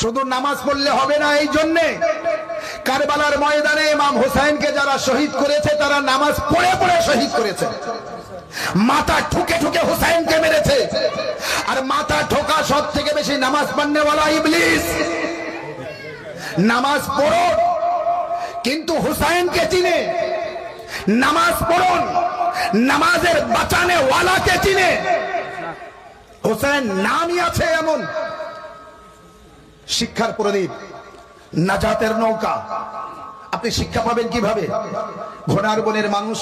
শুধু নামাজ পড়লে হবে না এই জন্যে কারবালার ময়দানে ইমাম হোসাইনকে যারা শহীদ করেছে, তারা নামাজ পড়ে পড়ে শহীদ করেছে। মাথা ঠুকে ঠুকে হুসাইনকে মেরেছে। আর মাথা ঠোকা সব থেকে বেশি নামাজ পড়নেওয়ালা ইবলিস। নামাজ পড়ুন কিন্তু হুসাইনকে চিনে। নামাজ পড়ুন নামাজের বাঁচানে ওয়ালাকে চিনে। হোসেন নামই আছে এমন। শিক্ষার প্রদীপ, নাজাতের নৌকা। আপনি শিক্ষা পাবেন কীভাবে? ঘোড়ার বনের মানুষ,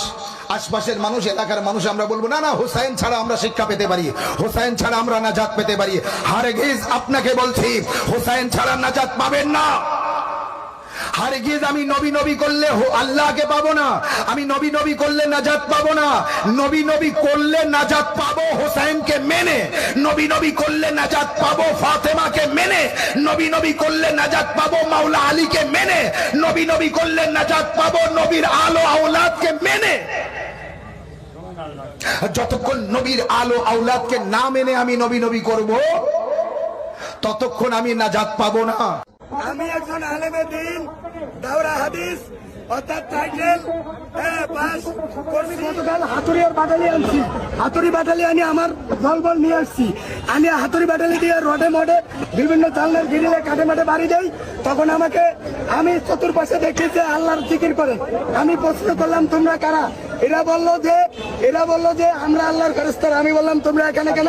আশপাশের মানুষ, এলাকার মানুষ, আমরা বলব, না না, হোসাইন ছাড়া আমরা শিক্ষা পেতে পারি। হোসাইন ছাড়া আমরা নাজাত পেতে পারি। হারে গিজ আপনাকে বলছি, হোসাইন ছাড়া নাজাত পাবেন না। হারগিজ আমি নবী নবী করলে আল্লাহকে পাবো না। আমি নবী নবী করলে নাজাত পাবো না। নবী নবী করলে নাজাত পাবো হোসাইনকে মেনে। নবী নবী করলে নাজাত পাবো ফাতেমাকে মেনে। নবী নবী করলে নাজাত পাবো মাওলা আলীকে মেনে। নবী নবী করলে নাজাত পাবো নবীর আলো আওলাদকে মেনে। যতক্ষণ নবীর আলো আওলাদকে না মেনে আমি নবী নবী করব, ততক্ষণ আমি নাজাত পাবো না। আমি একজন আলেমে দিন। দাওরা হাদিস, অর্থাৎ টাইটেল হ্যাঁ গতকাল হাতুড়িয়ার বাটালি আনছি। হাতুড়ি বাটালি আনি আমার দলবল নিয়ে আসছি। আমি হাতুড়ি বাটালি দিয়ে রডে মডে বিভিন্ন জানলার গিরিলে কাঁধে মাঠে বাড়ি দেই। তখন আমাকে, আমি চতুর্পাশে দেখেছি আল্লাহর জিকির করে। আমি প্রশ্ন করলাম, তোমরা কারা? এরা বলল যে এরা বলল যে আমরা আল্লাহর ফেরেস্তারা আমি বললাম তোমরা এখানে কেন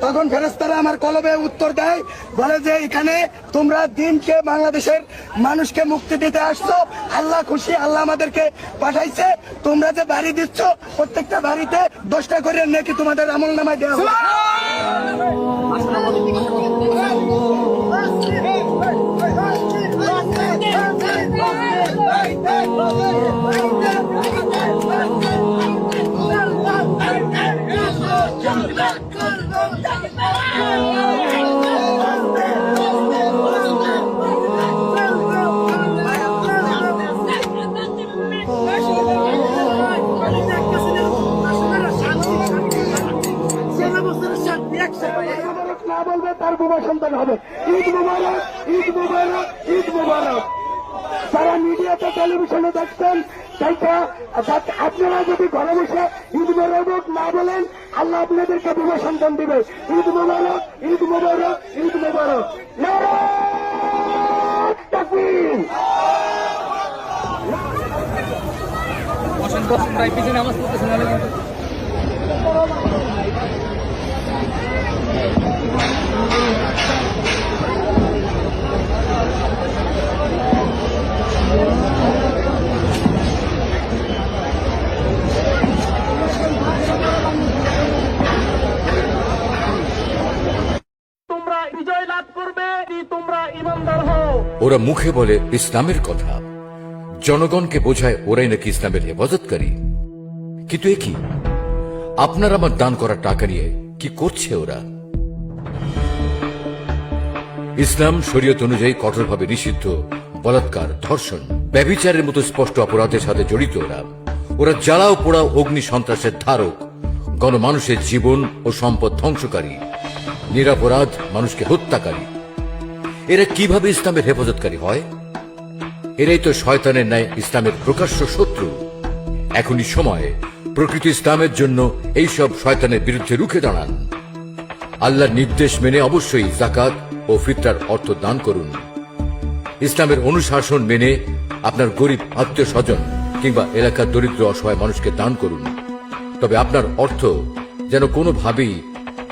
তখন ফেরেস্তারা আমার কলবে উত্তর দেয় বলে যে এখানে তোমরা দিনকে বাংলাদেশের মানুষকে মুক্তি দিতে আসছো আল্লাহ খুশি আল্লাহ আমাদেরকে পাঠাইছে তোমরা যে বাড়ি দিচ্ছ প্রত্যেকটা বাড়িতে দশটা করে নাকি তোমাদের আমল নামায় দেওয়া হবে না সন্তান হবে ঈদ মুবারক ঈদ মুবারক ঈদ মিডিয়াতে টেলিভিশনে দেখছেন যাতে আপনারা যদি ঘরে বসে ঈদ মুবারক না বলেন, আল্লাহ আপনাদেরকে বোমা সন্তান দিবে। ঈদ মুবারক ঈদ মুবারক ঈদ মুবারক। নাহলে কিন্তু ওরা মুখে বলে ইসলামের কথা। জনগণকে বোঝায় ওরাই নাকি ইসলামের হেফাজতকারী। কিন্তু এ কি? আপনার আমার দান করা টাকা নিয়ে কি করছে ওরা? ইসলাম শরীয়ত অনুযায়ী কঠোরভাবে নিষিদ্ধ, বলাৎকার, ধর্ষণ, ব্যভিচারের মতো স্পষ্ট অপরাধের সাথে জড়িত ওরা। ওরা জ্বালাও পোড়াও অগ্নি সন্ত্রাসের ধারক, গণমানুষের জীবন ও সম্পদ ধ্বংসকারী, নিরাপরাধ মানুষকে হত্যাকারী। এরা কীভাবে ইসলামের হেফাজতকারী হয়? এরাই তো শয়তানের ন্যায় ইসলামের প্রকাশ্য শত্রু। এখনই সময়, প্রকৃত ইসলামের জন্য এইসব শয়তানের বিরুদ্ধে রুখে দাঁড়ান। আল্লাহর নির্দেশ মেনে অবশ্যই জাকাত ও ফিতরার অর্থ দান করুন। ইসলামের অনুশাসন মেনে আপনার গরিব আত্মীয় স্বজন কিংবা এলাকার দরিদ্র অসহায় মানুষকে দান করুন। তবে আপনার অর্থ যেন কোনোভাবেই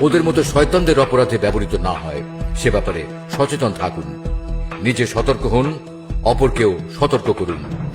ওদের মতো শয়তানদের অপরাধে ব্যবহৃত না হয়, সে ব্যাপারে সচেতন থাকুন। নিজে সতর্ক হন, অপরকেও সতর্ক করুন।